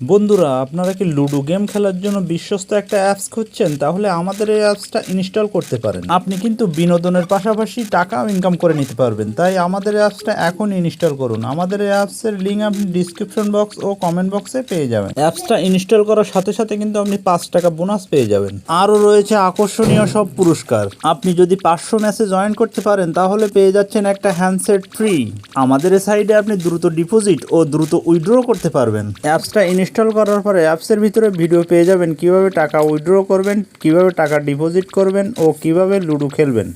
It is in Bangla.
বন্ধুরা, আপনারা কি লুডো গেম খেলার জন্য বিশ্বস্ত একটা অ্যাপস খুঁজছেন? তাহলে আমাদের এই অ্যাপসটা ইনস্টল করতে পারেন। আপনি কিন্তু বিনোদনের পাশাপাশি টাকাও ইনকাম করে নিতে পারবেন। তাই আমাদের অ্যাপসটা এখন ইনস্টল করুন। আমাদের এই অ্যাপসের লিঙ্ক আপনি ডিসক্রিপশন বক্স ও কমেন্ট বক্সে পেয়ে যাবেন। অ্যাপসটা ইনস্টল করার সাথে সাথে কিন্তু আপনি পাঁচ টাকা বোনাস পেয়ে যাবেন। আরও রয়েছে আকর্ষণীয় সব পুরস্কার। আপনি যদি পাঁচশো ম্যাচে জয়েন করতে পারেন, তাহলে পেয়ে যাচ্ছেন একটা হ্যান্ডসেট ফ্রি আমাদের সাইডে আপনি দ্রুত ডিপোজিট ও দ্রুত উইথড্র করতে পারবেন। অ্যাপসটা ইনস্টল করার পরে অ্যাপসের ভিতরে ভিডিও পেয়ে যাবেন। কীভাবে টাকা উইথড্র করবেন, কীভাবে টাকা ডিপোজিট করবেন ও কীভাবে লুডো খেলবেন।